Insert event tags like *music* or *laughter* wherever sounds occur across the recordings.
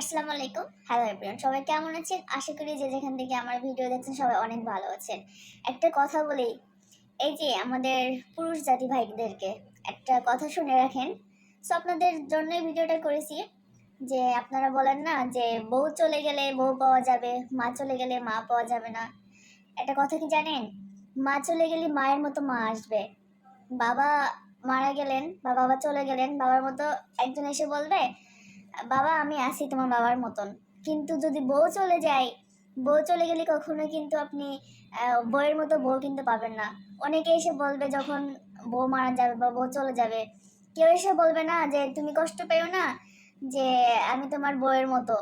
আসসালামু আলাইকুম। Hello everyone সবাই কেমন আছেন? আশা করি যে যেখান থেকে আমার ভিডিও দেখছেন সবাই অনেক ভালো আছেন। একটা কথা বলি, এই যে আমাদের পুরুষ জাতি ভাইদেরকে একটা কথা শুনে রাখেন। সো আপনাদের জন্যই ভিডিওটা করেছি, যে আপনারা বলেন না যে বউ চলে গেলে বউ পাওয়া যাবে, মা চলে গেলে মা পাওয়া যাবে না। একটা কথা কি জানেন? মা চলে গেলে মায়ের মতো মা আসবে। বাবা মারা গেলেন বা বাবা চলে গেলেন, বাবার মতো একজন এসে বলবে বাবা, আমি আছি তোমার বাবার মতন। কিন্তু যদি বউ চলে যায়, বউ চলে গেলে কখনো কিন্তু আপনি বউয়ের মতো বউ কিন্তু পাবেন না। অনেকে এসে বলবে যখন বউ মারা যাবে বা বউ চলে যাবে, কেউ এসে বলবে না যে, তুমি কষ্ট পেও না যে, আমি তোমার বউয়ের মতো।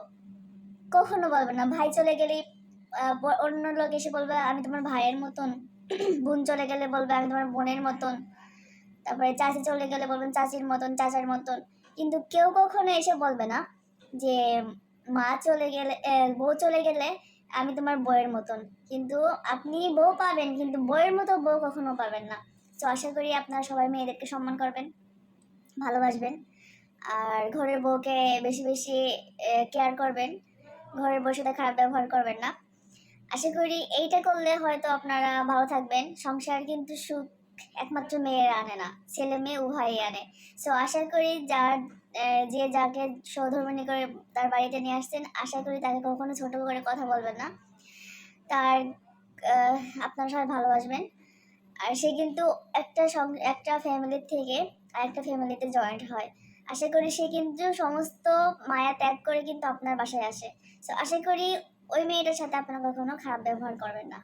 কখনো বলবে না। ভাই চলে গেলে অন্য লোক এসে বলবে, আমি তোমার ভাইয়ের মতন। *clears throat* বোন চলে গেলে বলবে, আমি তোমার বোনের মতন। তারপরে চাচি চলে গেলে বলবেন, চাচির মতন, চাচার মতন। কিন্তু কেউ কখনো এসে বলবে না যে, মা চলে গেলে বউ চলে গেলে আমি তোমার বউয়ের মতন। কিন্তু আপনি বউ পাবেন, কিন্তু বউয়ের মতো বউ কখনো পাবেন না। তো আশা করি আপনারা সবাই মেয়েদেরকে সম্মান করবেন, ভালোবাসবেন, আর ঘরের বউকে বেশি বেশি কেয়ার করবেন। ঘরের বউর সাথে খারাপ ব্যবহার করবেন না। আশা করি এইটা করলে হয়তো আপনারা ভালো থাকবেন। সংসার কিন্তু সুখ একমাত্র মেয়েরা আনে না, ছেলে মেয়ে উভয়ই আনে। সো আশা করি যার যে যাকে সৌধর্মণি করে তার বাড়িতে নিয়ে আসছেন, আশা করি তাকে কখনো ছোট করে কথা বলবেন না। তার আপনারা সবাই ভালোবাসবেন আর সে কিন্তু একটা একটা ফ্যামিলির থেকে আরেকটা ফ্যামিলিতে জয়েন্ট হয়। আশা করি সে কিন্তু সমস্ত মায়া ত্যাগ করে কিন্তু আপনার বাসায় আসে। সো আশা করি ওই মেয়েটার সাথে আপনারা কখনো খারাপ ব্যবহার করবেন না।